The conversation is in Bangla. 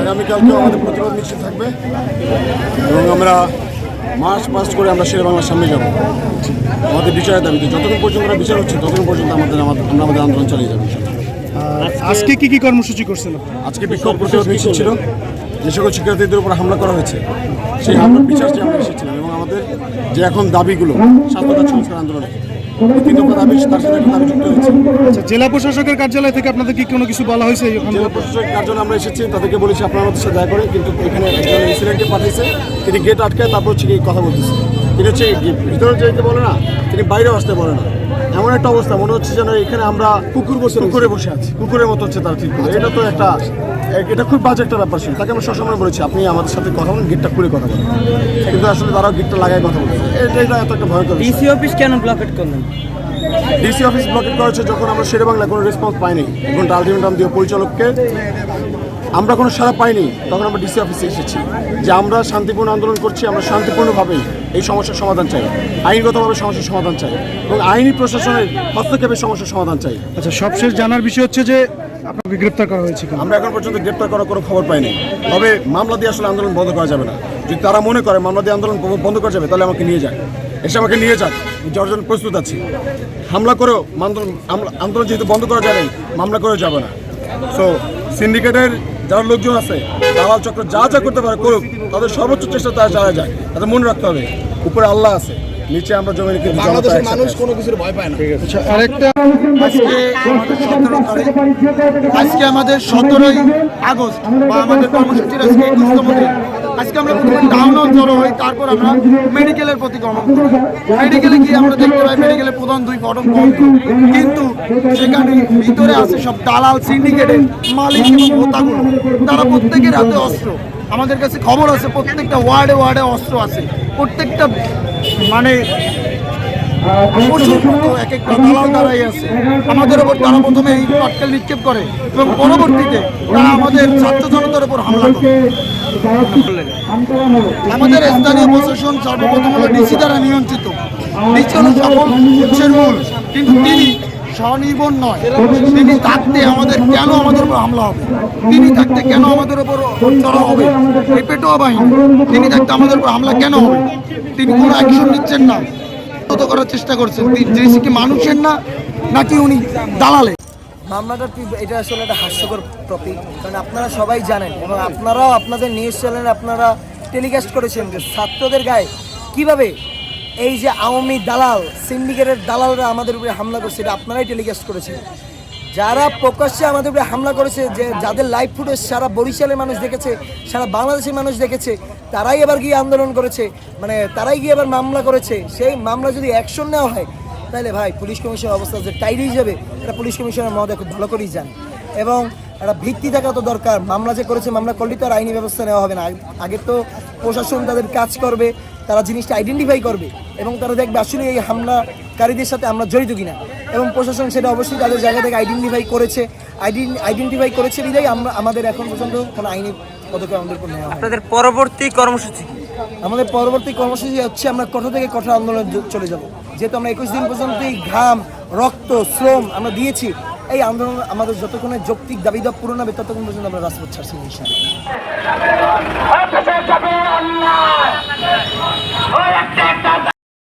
আগামীকালকেও আমাদের প্রতিবাদ মিছিল থাকবে এবং আমরা মার্চ পাস্ট করে আমরা শেরে বাংলার সামনে যাব। আমাদের বিচারের দাবিতে যতক্ষণ পর্যন্ত আমরা বিচার হচ্ছে ততক্ষণ পর্যন্ত আমাদের আমাদের আমরা আমাদের আন্দোলন চালিয়ে যাব। আজকে কি কি কর্মসূচি করছেন আজকে বিক্ষোভ প্রতিরোধ মিছিল ছিল। যে সকল শিক্ষার্থীদের উপর হামলা করা হয়েছে সেই হামলার বিচার আমরা এসেছিলাম এবং আমাদের যে এখন দাবিগুলো স্বাস্থ্যতা সংস্কার আন্দোলনে তার সাথে যুক্ত হয়েছে। আচ্ছা জেলা প্রশাসকের কার্যালয় থেকে আপনাদের কি কোনো কিছু বলা হয়েছে? জেলা প্রশাসকের কার্যালয়ে আমরা এসেছি তাদেরকে বলেছি আপনারা আমাদের সাথে দেখা করে কিন্তু এখানে একজন ইনসিডেন্টকে পাঠিয়েছে তিনি গেট আটকায় তারপর হচ্ছে কথা বলতেছে। তিনি হচ্ছে ভিতরে যেতে বলে না তিনি বাইরেও আসতে বলে না। এমন একটা অবস্থা মনে হচ্ছে যেন এখানে আমরা কুকুর বসে কুকুরে বসে আছি। কুকুরের মতো হচ্ছে তার ঠিক করে। এটা তো একটা এটা খুব বাজে একটা ব্যাপার ছিল। তাকে আমরা সবসময় বলেছি আপনি আমাদের সাথে কথা বলেন গেটটা খুলে কথা বলেন। কিন্তু আসলে তারাও গেটটা লাগায় কথা বলছে। এটা এটা এত একটা ভয়ঙ্কর। ডিসি অফিস কেন ব্লকেট করলেন? ডিসি অফিস ব্লকেট করেছে যখন আমরা শেরে বাংলা কোনো রেসপন্স পাইনি। এখন আলটিমেটাম দিয়ে পরিচালককে আমরা কোনো সাড়া পাইনি তখন আমরা ডিসি অফিসে এসেছি যে আমরা শান্তিপূর্ণ আন্দোলন করছি আমরা শান্তিপূর্ণভাবেই এই সমস্যার সমাধান চাই আইনগতভাবে সমস্যার সমাধান চাই এবং আইনি প্রশাসনের হস্তক্ষেপের সমস্যার সমাধান চাই। আচ্ছা সবশেষ জানার বিষয় হচ্ছে যে আপনাকে গ্রেপ্তার করা হয়েছে আমরা এখন পর্যন্ত গ্রেপ্তার করার কোনো খবর পাইনি। তবে মামলা দিয়ে আসলে আন্দোলন বন্ধ করা যাবে না। যদি তারা মনে করে মামলা দিয়ে আন্দোলন বন্ধ করা যাবে তাহলে আমাকে নিয়ে যাক এসে আমাকে নিয়ে যাক যার জন্য প্রস্তুত আছি। হামলা করেও আন্দোলন আন্দোলন যেহেতু বন্ধ করা যাবে মামলা করে যাবে না। সো সিন্ডিকেটের যারা লোকজন আছে দালাল চক্র যা যা করতে পারে করুক তাদের সর্বোচ্চ চেষ্টা তারা চালা যায় তাদের মনে রাখতে হবে উপরে আল্লাহ আছে নিচে আমরা জমি রেখে বাংলাদেশের মানুষ কোনো কিছুর ভয় পায় না। আচ্ছা আরেকটা আজকে আমাদের সতেরো তারিখ আজকে আমাদের সতেরোই আগস্ট বা আমাদের কর্মসূচির আজকে আজকে আমরা প্রথমে টাউন জড়ো হই, তারপর আমরা মেডিকেলের প্রতি গমন করি। মেডিকেলে গিয়ে আমরা দেখতে পাই মেডিকেলের প্রধান দুই বন্ধ কিন্তু সেখানে ভিতরে আছে সব দালাল, সিন্ডিকেটের মালিক এবং হোতাগুলো তারা প্রত্যেকের হাতে অস্ত্র। আমাদের কাছে খবর আছে, প্রত্যেকটা ওয়ার্ডে ওয়ার্ডে অস্ত্র আছে। প্রত্যেকটা মানে পশুর মতো এক একটা দালাল দাঁড়াই আছে। আমাদের ওপর তারা প্রথমে এই পাটকেল নিক্ষেপ করে এবং পরবর্তীতে তারা আমাদের ছাত্র জনতার উপর হামলা করে। আমাদের স্থানীয় প্রশাসন সর্বপ্রথম হলো ডিসি দ্বারা নিয়ন্ত্রিত। ডিসি হলো সকল উৎসের মূল। কিন্তু তিনি স্বনির্ভর নয়। তিনি থাকতে আমাদের কেন আমাদের উপর হামলা হবে? তিনি থাকতে কেন আমাদের উপর চড়া হবে? পেটোয়া বাহিনী। তিনি থাকতে আমাদের উপর হামলা কেন হবে? তিনি কোনো অ্যাকশন নিচ্ছেন না। তত করার চেষ্টা করছেন। জিনিস কি মানুষের না, নাকি উনি দালালে মামলাটা কি- এটা আসলে একটা হাস্যকর টপিক, কারণ আপনারা সবাই জানেন এবং আপনারাও আপনাদের নিউজ চ্যানেলে আপনারা টেলিকাস্ট করেছেন যে ছাত্রদের গায়ে কীভাবে এই যে আওয়ামী দালাল, সিন্ডিকেটের দালালরা আমাদের উপরে হামলা করছে, এটা আপনারাই টেলিকাস্ট করেছেন। যারা প্রকাশ্যে আমাদের উপরে হামলা করেছে, যে যাদের লাইভ ফুটেজ সারা বরিশালের মানুষ দেখেছে, সারা বাংলাদেশের মানুষ দেখেছে, তারাই এবার গিয়ে আন্দোলন করেছে মানে তারাই গিয়ে এবার মামলা করেছে। সেই মামলা যদি অ্যাকশন নেওয়া হয়, তাহলে ভাই পুলিশ কমিশনের অবস্থা যে হয়ে যাবে, এটা পুলিশ কমিশনের মহোদয় খুব ভালো করেই জানে। এবং একটা ভিত্তি থাকা তো দরকার, মামলা যে করেছে, মামলা করলে তো আর আইনি ব্যবস্থা নেওয়া হবে না। আগে তো প্রশাসন তাদের কাজ করবে, তারা জিনিসটা আইডেন্টিফাই করবে, এবং তারা দেখবে আসলে এই হামলাকারীদের সাথে আমরা জড়িত কিনা। এবং প্রশাসন সেটা অবশ্যই তাদের জায়গা থেকে আইডেন্টিফাই করেছে। আইডেন্টিফাই করেছে বিধায় আমরা আমাদের এখন পর্যন্ত কোনো আইনি পদক্ষেপ আমাদের উপর নেওয়া আপনাদের পরবর্তী কর্মসূচি আমাদের পরবর্তী কর্মসূচি হচ্ছে আমরা কঠোর থেকে কঠোর আন্দোলনে চলে যাব। যেহেতু আমরা একুশ দিন পর্যন্ত এই ঘাম রক্ত শ্রম আমরা দিয়েছি এই আন্দোলন আমাদের যতক্ষণে যৌক্তিক দাবি দাব পূরণ হবে ততক্ষণ পর্যন্ত আমরা রাজপথ ছাড়ছি ইনশাআল্লাহ।